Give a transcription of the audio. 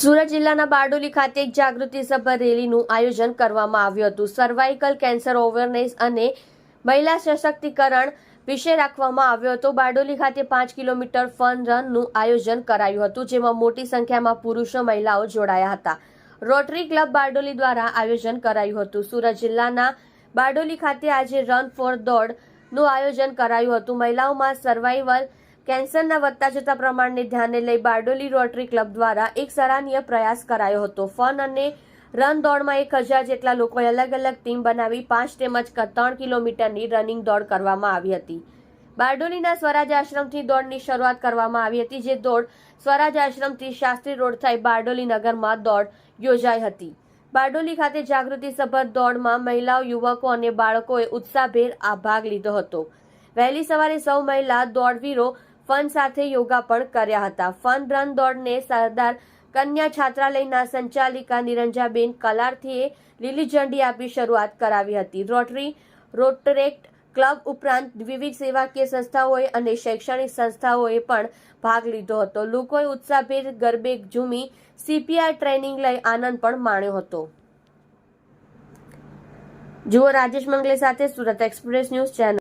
સુરત જિલ્લાના બારડોલી ખાતે એક જાગૃતિ સભા રેલીનું આયોજન કરવામાં આવ્યું હતું. સર્વાઇકલ કેન્સર અવેરનેસ અને મહિલા સશક્તિકરણ વિશે રાખવામાં આવ્યો હતો. બારડોલી ખાતે પાંચ કિલોમીટર ફન રનનું આયોજન કરાયું હતું, જેમાં મોટી સંખ્યામાં પુરુષો મહિલાઓ જોડાયા હતા. રોટરી ક્લબ બારડોલી દ્વારા આયોજન કરાયું હતું. સુરત જિલ્લાના બારડોલી ખાતે આજે રન ફોર દોડનું આયોજન કરાયું હતું. મહિલાઓમાં સર્વાઈવલ કેન્સરના વધતા જતા પ્રમાણને ધ્યાને લઈ બારડોલી રોટરી ક્લબ દ્વારા એક સરાહનીય પ્રયાસ કરાયો હતો. ફન અને રન દોડમાં એક હજાર જેટલા લોકોએ અલગ અલગ ટીમ બનાવી પાંચ તેમજ ત્રણ કિલોમીટરની રનિંગ દોડ કરવામાં આવી હતી. બારડોલીના સ્વરાજ આશ્રમથી દોડની શરૂઆત કરવામાં આવી હતી, જે દોડ સ્વરાજ આશ્રમથી શાસ્ત્રી રોડ થઈ બારડોલી નગરમાં દોડ યોજાઈ હતી. બારડોલી ખાતે જાગૃતિ સભર દોડમાં મહિલાઓ, યુવકો અને બાળકોએ ઉત્સાહભેર આ ભાગ લીધો હતો. વહેલી સવારે સૌ મહિલા દોડવીરો ફન સાથે યોગા પણ કર્યા હતા. ફન રન દોડને સરદાર કન્યા છાત્રાલયના સંચાલિકા નિરંજાબેન કલારથીએ લીલી ઝંડી આપી શરૂઆત કરાવી હતી. રોટરી, રોટરેક્ટ ક્લબ ઉપરાંત વિવિધ સેવાકીય સંસ્થાઓએ અને શૈક્ષણિક સંસ્થાઓએ પણ ભાગ લીધો હતો. લોકોએ ઉત્સાહભેર ગરબે ઝૂમી સીપીઆર ટ્રેનિંગ લઈ આનંદ પણ માણ્યો હતો. જુઓ રાજેશ મંગલે સાથે સુરત એક્સપ્રેસ ન્યૂઝ ચેનલ.